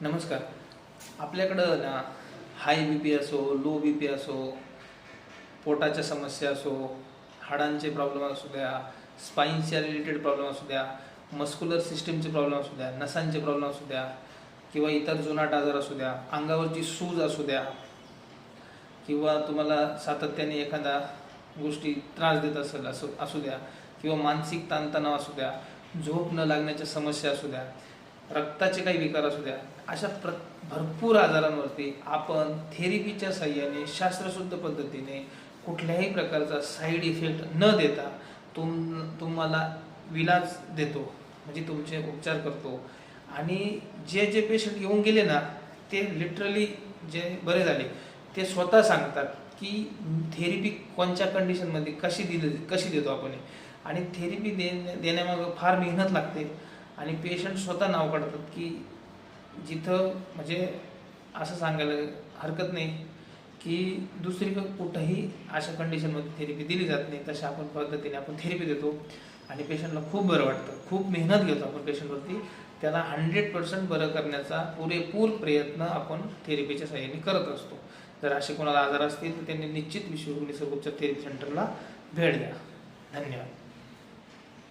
नमस्कार. आपल्याकडं ना हाय बी पी असो लो बी पी असो पोटाच्या समस्या असो हाडांचे प्रॉब्लेम असू द्या स्पाईनच्या रिलेटेड प्रॉब्लेम असू द्या मस्क्युलर सिस्टीमचे प्रॉब्लेम असू द्या नसांचे प्रॉब्लेम असू द्या किंवा इतर जुनाट आजार असू द्या अंगावरची सूज असू द्या किंवा तुम्हाला सातत्याने एखादा गोष्टी त्रास देत असेल असू असू द्या किंवा मानसिक ताणतणाव असू द्या झोप न लागण्याच्या समस्या असू द्या रक्ताचे काही विकार असू द्या अशा प्र भरपूर आजारांवरती आपण थेरपीच्या साह्याने शास्त्रशुद्ध पद्धतीने कुठल्याही प्रकारचा साईड इफेक्ट न देता तुम तुम्हाला विलाज देतो म्हणजे तुमचे उपचार करतो. आणि जे जे पेशंट येऊन गेले ना ते लिटरली जे बरे झाले ते स्वतः सांगतात की थेरपी कोणत्या कंडिशनमध्ये कशी दिली कशी देतो आपण आणि थेरपी दे देण्यामागं फार मेहनत लागते. आणि पेशंट स्वतः नाव काढतात की जिथं म्हणजे असं सांगायला हरकत नाही की दुसरी कुठंही अशा कंडिशनमध्ये थेरपी दिली जात नाही तशा आपण पद्धतीने आपण थेरपी देतो. आणि पेशंटला खूप बरं वाटतं. खूप मेहनत घेतो आपण पेशंटवरती त्याला हंड्रेड पर्सेंट बरं करण्याचा पुरेपूर प्रयत्न आपण थेरपीच्या सहाय्याने करत असतो. जर असे कोणाला आजार असतील तर त्यांनी निश्चित विश्वगुणी सर्वोच्च थेरपी सेंटरला भेट द्या. धन्यवाद.